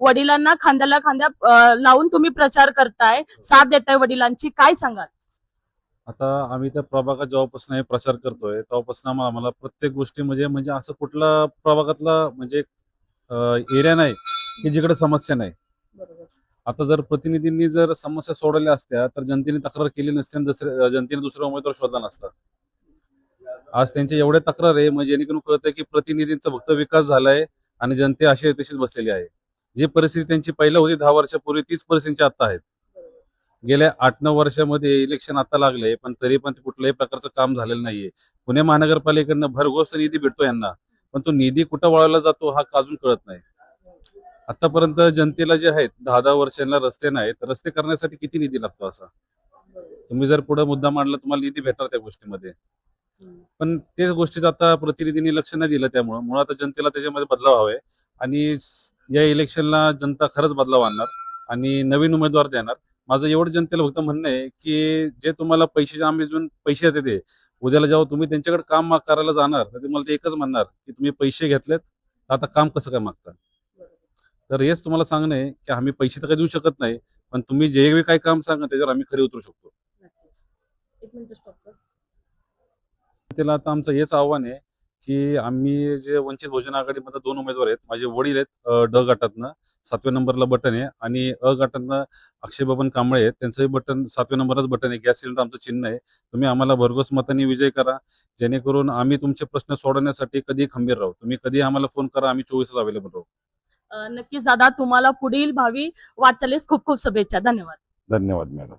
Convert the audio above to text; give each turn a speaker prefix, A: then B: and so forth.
A: वडिलांना खांद्याला खांद्या लावून तुम्ही प्रचार करताय. साथ देताय वडिलांची. काय सांगाल?
B: आता आम्ही त्या प्रभागात जेव्हापासून हे प्रचार करतोय तेव्हापासून आम्हाला आम्हाला प्रत्येक गोष्टी म्हणजे म्हणजे असं कुठला प्रभागातला म्हणजे एरिया नाही की जिकडे समस्या नाही. आता जर प्रतिनिधींनी जर समस्या सोडवल्या असत्या तर जनतेने तक्रार केली नसती आणि दुसऱ्या जनतेने दुसरा उमेदवार शोधला नसता. आज त्यांचे एवढे तक्रार आहे म्हणजे जेणेकरून कळतंय की प्रतिनिधींचा फक्त विकास झालाय आणि जनते अशी तशीच बसलेली आहे. जी परिस्थिती त्यांची पहिलं होती दहा वर्षापूर्वी तीच परिस्थिती आता आहेत. गेल्या आठ नऊ वर्षामध्ये इलेक्शन आता लागले पण तरी पण कुठल्याही प्रकारचं काम झालेलं नाहीये. पुणे महानगरपालिकेनं भरघोस निधी भेटतो यांना पण तो निधी कुठं वळवला जातो हा अजून कळत नाही. आतापर्यंत जनतेला जे आहेत दहा दहा वर्षांना रस्ते नाहीत. रस्ते करण्यासाठी किती निधी लागतो असा? तुम्ही जर पुढे मुद्दा मांडला तुम्हाला निधी भेटणार त्या गोष्टीमध्ये. पण तेच गोष्टीचं आता प्रतिनिधींनी लक्ष नाही दिलं त्यामुळं. मुळात आता जनतेला त्याच्यामध्ये बदलाव हवे आणि या इलेक्शनला जनता खरंच बदलाव आणणार आणि नवीन उमेदवार देणार. माझं एवढं जनतेला फक्त म्हणणं आहे की जे तुम्हाला पैसे आम्ही अजून पैसे येते ते उद्याला जेव्हा तुम्ही त्यांच्याकडे काम करायला जाणार तर तुम्हाला ते एकच म्हणणार की तुम्ही पैसे घेतलेत आता काम कसं काय मागता? तर हेच तुम्हाला सांगणं आहे की आम्ही पैसे तर काही देऊ शकत नाही पण तुम्ही जे काही काम सांगा त्याच्यावर आम्ही खरे उतरू शकतो. त्याला आता आमचं हेच आव्हान आहे की आम्ही जे वंचित बहुजन आघाडीमध्ये दोन उमेदवार आहेत माझे वडील आहेत ड गटातनं सातव्या नंबरला बटन आहे आणि अ गटातनं अक्षय बबन कांबळे आहेत त्यांचंही बटन सातव्या नंबरच बटन आहे गॅस सिलेंडर आमचं चिन्ह आहे. तुम्ही आम्हाला भरघोस मतांनी विजय करा जेणेकरून आम्ही तुमचे प्रश्न सोडवण्यासाठी कधी खंबीर राहू. तुम्ही कधी आम्हाला फोन करा आम्ही चोवीस तास अवेलेबल राहू
A: नक्कीच दादा तुम्हाला पुढील भावी वाटचालीस खूप खूप शुभेच्छा. धन्यवाद.
C: धन्यवाद मॅडम